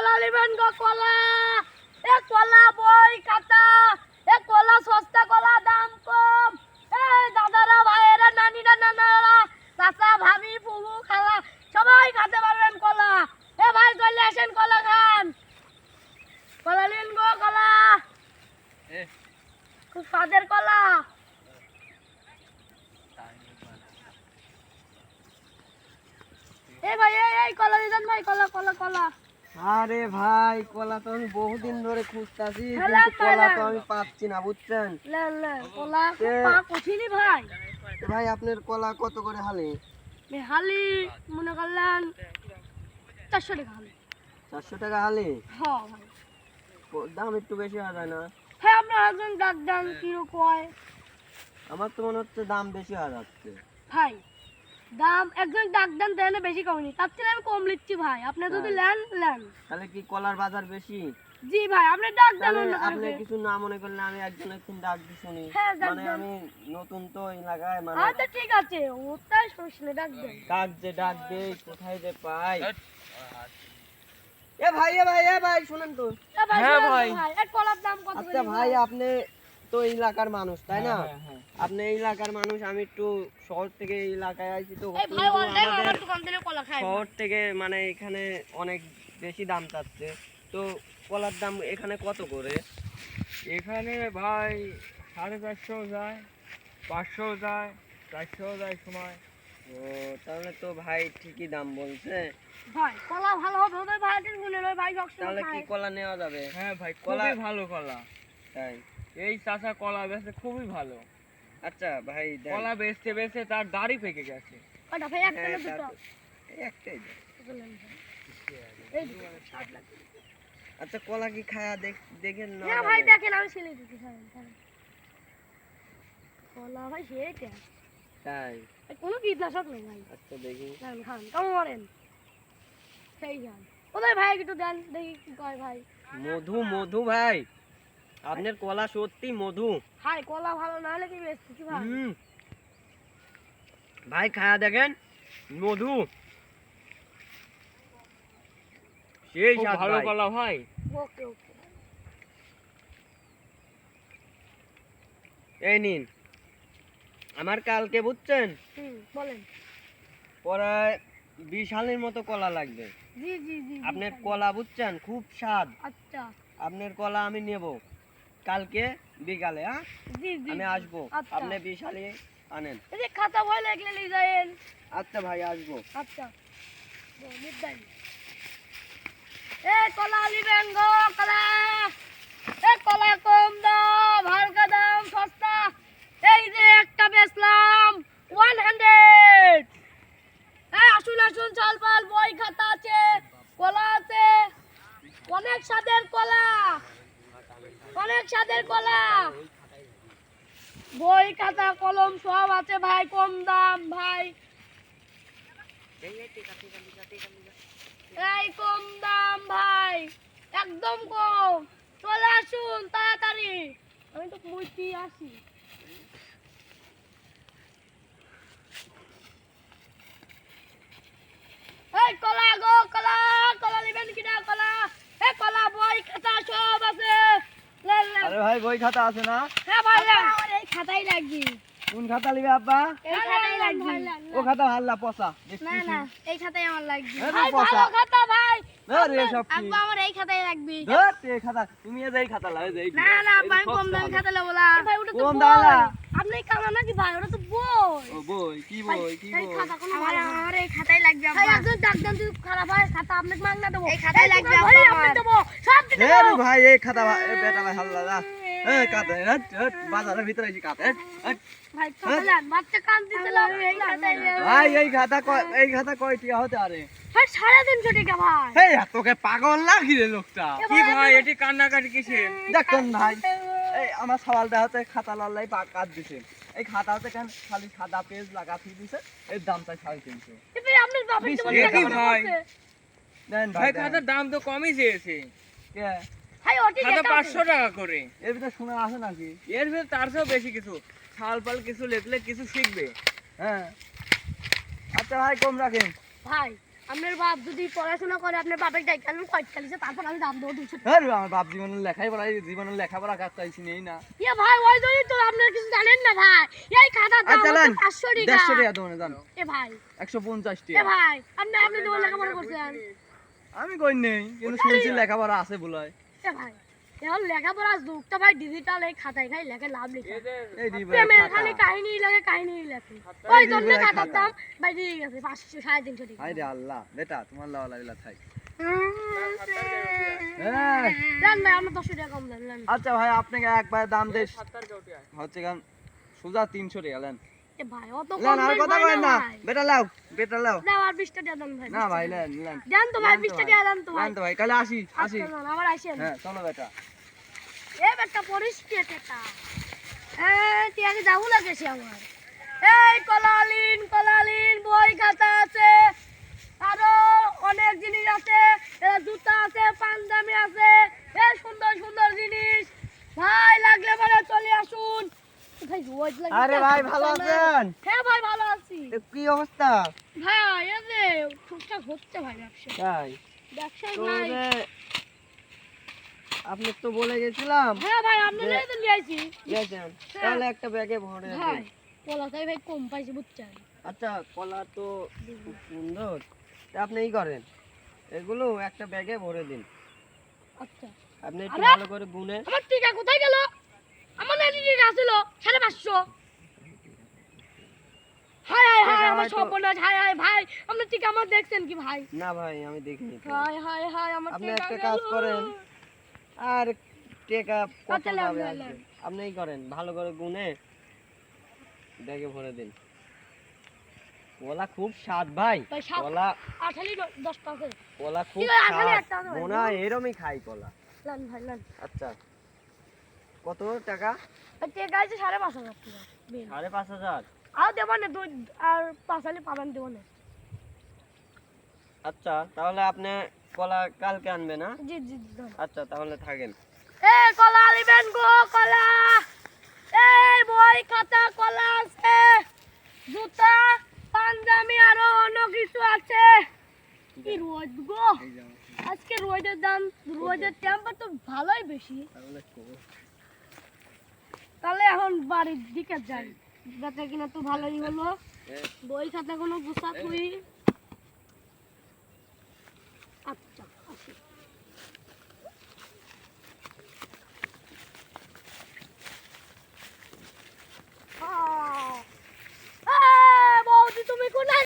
কলা নেবেন গো কলা। এ কলা বই খাতা এ কলা সস্তা কলা দাম কম। এ দাদারা ভাইয়েরা নানিরা নানারা চাচা ভাবি ফুবু খালা সবাই খেতে পারবেন কলা। এ ভাই চলে আসেন কলা খান। কলা নিন গো কলা। খুব স্বাদের কলা। এ ভাই এই এই কলা দিতেন ভাই কলা কলা কলা। আরে ভাই কলা তো আমি বহুদিন ধরে খুঁজতাছি হেলা, কিন্তু কলা তো আমি পাচ্ছি না বুঝছেন? কলা কঠিনই ভাই। ভাই আপনার কলা কত করে হালি? হালি মনে করলেন চারশো টাকা হালি। চারশো টাকা হালি? হ্যাঁ দাম একটু বেশি হয়ে যায় না? হ্যাঁ আপনার একজন ডাক দেন কীরকম হয় আমার তো মনে হচ্ছে দাম বেশি হয়ে যাচ্ছে। ভাই দাম একজন ডাক দেন দেন বেশি কমনি তার থেকে আমি কম লিখছি ভাই। আপনি যদি তাই? নেন নেন তাহলে কি কলার বাজার বেশি? জি ভাই আপনি ডাক দেন আপনি কিছু। না মনে করলে আমি একজন একদিন ডাক দিয়ে শুনি। হ্যাঁ, মানে আমি নতুন তো এলাকায় মানে আচ্ছা ঠিক আছে। ওটাই নেই, ডাক দেন। যে ডাক দেই কোথায় যে পাই। এ ভাই এ ভাই এ ভাই শুনেন তো। ভাই হ্যাঁ ভাই। ভাই। এক কলার দাম কত আচ্ছা ভাই আপনি তো এই এলাকার মানুষ তাই না? হ্যাঁ, আপনি এই এলাকার মানুষ আমি একটু শহর থেকে এই এলাকায় আইছি তো শহর থেকে মানে এখানে অনেক বেশি দাম চাচ্ছে। তো কলার দাম এখানে কত করে? এখানে ভাই সাড়ে চারশো যায় পাঁচশো যায় চারশো যায় সময়। ও তাহলে তো ভাই ঠিকই দাম বলছে। ভাই কলা ভালো হবে ভাই ভাই তাহলে কি কলা নেওয়া যাবে? হ্যাঁ ভাই কলা- ভালো কলা। তাই। এই চাষা কলা বেচে খুবই ভালো। আচ্ছা ভাই কলা বেচতে বেচতে তার দাড়ি পেকে গেছে। কয়টা? ভাই একটা হ্যাঁ, না দুটো একটাই দেন। এই দুটো, ষাট লাখ। আচ্ছা কলা কি খায়া দেখেন না হ্যাঁ ভাই দেখেন আমি ছেলে ছাড়েন। কলা ভাই সেটা তাই? কোনো কীটনাশক নেই ভাই। আচ্ছা দেখি। খান খান কেমন করেন সেই খান। ওদের ভাই একটু দেন দেখি কি কয় ভাই। মধু মধু ভাই। আপনার কলা সত্যি মধু। হাই কলা ভালো না হলে কি বেচতেছি ভাই হুম। ভাই খায়া দেখেন মধু। সেই স্বাদ ভালো কলা ভাই। ওকে ওকে। এই নিন। আমার কালকে বুঝছেন? হুম বলেন। প্রায় বিশ হালের মতো কলা লাগবে। জি জি জি, আপনার কলা বুঝছেন? খুব স্বাদ। আচ্ছা। আপনার কলা আমি নেব। কালকে বিকালে হ্যাঁ? আমি। আসব। আচ্ছা। আপনি বিশ হালি আনেন। এই খাতা বই লিখলে নিয়ে যাবেন আচ্ছা ভাই আসব। আচ্ছা। এ কলা নিবেন গো কলা। এ কলা কম দাম হালকা দাম সস্তা। এই যে একটা বেচলাম ওয়ান হান্ড্রেড এই আসুন আসুন চাল পাল বই খাতা আছে কলা আছে অনেক স্বাদের কলা অনেক স্বাদের কলা বই খাতা কলম সব আছে ভাই কম দাম ভাই। এই কম দাম ভাই একদম কম। চলে আসুন তাড়াতাড়ি। আমি তো মুইতি আসি। এই কলা গো কলা কলা নেবেন কিনা কলা? এ কলা বই খাতা সব আছে। আরে ভাই বই খাতা আছে না? হ্যাঁ ভাই খাতাই লাগবে। কোন খাতা নিবে আব্বা? এই খাতাই লাগবে। ও খাতা হাল্লা পচা। না না এই খাতাই আমার লাগবে। ভাই ভালো খাতা ভাই। ধর এসব কি? আব্বা আমার এই খাতাই লাগবে। ধর এই খাতা। তুমি এই যে খাতা লাও এই না না আব্বা আমি কম দামি খাতা নেব না ভাই ওটা তো কম দাম না। আপনি নাকি ভাই? ওটা তো বই ও বই কি বই কি এই বই? খাতা কোনো আমার আমার এই খাতাই লাগবে আব্বা। ভাই একজন ডাকদান যদি খারাপ হয় খাতা আপনাকে মাগনা দেবো। এই খাতাই লাগবে আব্বা আমার। দেবো সব দিতে ভাই এই খাতা বেটা ভাই হাল্লা বাজারের ভিতরে এই খাতাই ভাই এই খাতা এই খাতা কয় টিয়া হতে আরে? সাড়ে তিনশো টাকা ভাই? এই তোকে পাগল লাগি রে লোকটা। কি ভাই এটি কান্নাকাটি কিসের? দেখুন ভাই এই আমার সওয়ালটা হচ্ছে খাতা লাল্লাই পা কাট দিছে। এই খাতা হচ্ছে কেন? খালি সাদা পেজ লাগাতে দিছে এর দাম চাই সাড়ে তিনশো। ভাই। খাতার দাম তো কমই চেয়েছে। কে? ভাই ওটি খাতা পাঁচশো টাকা করে। এর ভিতরে শোনা আছে নাকি? এর ভিতরে তার চেয়েও বেশি কিছু। ছাল পাল কিছু লেখলে কিছু শিখবে। হ্যাঁ। আচ্ছা ভাই কম রাখেন। ভাই আপনার বাপ যদি পড়াশোনা করে আপনার বাপের ডাইকে আমি কয়েক তারপর আমি দাম দেবো দুশো আমার বাপ জীবনের লেখাই পড়াই জীবনের লেখাপড়া কাজ চাইছি নেই না। ইয়ে ভাই ওই জন্যই তো আপনার কিছু জানেন না ভাই। এই খাতার দাম আচ্ছা নেন হচ্ছে দেড়শো টাকা টাকা দোকানে যান এ ভাই। একশো পঞ্চাশ এ ভাই আপনি আপনি তো লেখাপড়া করছেন। আমি কই নেই কিন্তু শুনছি লেখাপড়া আছে বলে। ভাই এখন লেখাপড়া যুগটা ভাই ডিজিটাল এই খাতায় খাই লেখে লাভ লিখে এদের এই দিবে প্রেমের খালি কাহিনী লাগে কাহিনী লেখে। ওই জন্য খাতার দাম ভাই দিয়ে গেছে পাঁচশো সাড়ে তিনশো টাকা। হাই রে আল্লাহ বেটা তোমার লাগিলা থাই। আচ্ছা ভাই আপনাকে একবার দাম দেশ হচ্ছে সোজা তিনশো টাকা লেন এ ভাই? অত কম আর কথা হয় না না। বেটা লাও বেটা লাও। দাও আর বিশটা টাকা দেন ভাই না ভাই লেন লেন দেন তো ভাই লেন তো বিশটা ভাই। টাকা দেন তো ভাই। লেন তো ভাই কালে আসি আসি। আবার আসেন চলো বেটা। এ পরিষ্কার লাগেছে আমার এই কলালিন কলালিন বই খাতা আছে আরও অনেক জিনিস আছে এ, জুতা আছে পাঞ্জাবি আছে এ সুন্দর সুন্দর জিনিস ভাই লাগলে পরে চলে আসুন ভাই রোজ লাগে আরে ভাই ভালো আছেন? হ্যাঁ ভাই ভালো আছি। কি অবস্থা? ভাই এই যে টুকটাক হচ্ছে ভাই ব্যবসা। তাই? ব্যবসায় ভাই। আপনি তো বলে গেছিলাম। হ্যাঁ ভাই আপনাদের তো নিয়ে আসি গেছেন। তাহলে একটা ব্যাগে ভরে ভাই দিন। কলাটাই ভাই কম পাইছি বুঝছেন? আচ্ছা কলা তো সুন্দর। তা আপনি এই করেন? এগুলো একটা ব্যাগে ভরে দিন। আচ্ছা। আপনি একটু ভালো করে গুনে আমার টিকা কোথায় গেল? আমার টিকা আসলো সাড়ে পাঁচশো। হায় হায় হায় আমার সর্বনাশ হায় হায় ভাই আপনার টিকা আমার দেখছেন কি ভাই? না ভাই আমি দেখিনি হায় হায় হায় আমার আপনি একটা কাজ করেন। আর টেকা কত আচ্ছা, লান, যাবে লান, আসবে লান। আপনি এই করেন ভালো করে গুনে ব্যাগে ভরে দিন। কলা খুব স্বাদ ভাই। কলা আঠালি দ- দশটা আছে কলা খুব ঠিক স্বাদ। মনে এরমই খাই কলা। লান ভাই লান। আচ্ছা। কত টাকা? টিকা আছে সাড়ে পাঁচ হাজার। সাড়ে পাঁচ হাজার? আর দেবো না আর পাবেন দেবো না আচ্ছা তাহলে আপনি কলা কালকে আনবে না জি জি জি আচ্ছা তাহলে থাকেন। এ কলা নিবেন গো কলা! এই বই খাতা কলা আছে জুতা পাঞ্জাবি আরও অন্য কিছু আছে। কি রোদ গো! আজকে রোদের দাম রোদের টেম্পার তো ভালোই বেশি। তাহলে এখন বাড়ির দিকে যাই। যাতে কিনা তো ভালোই হলো। বই খাতা কোনো গুছা খুই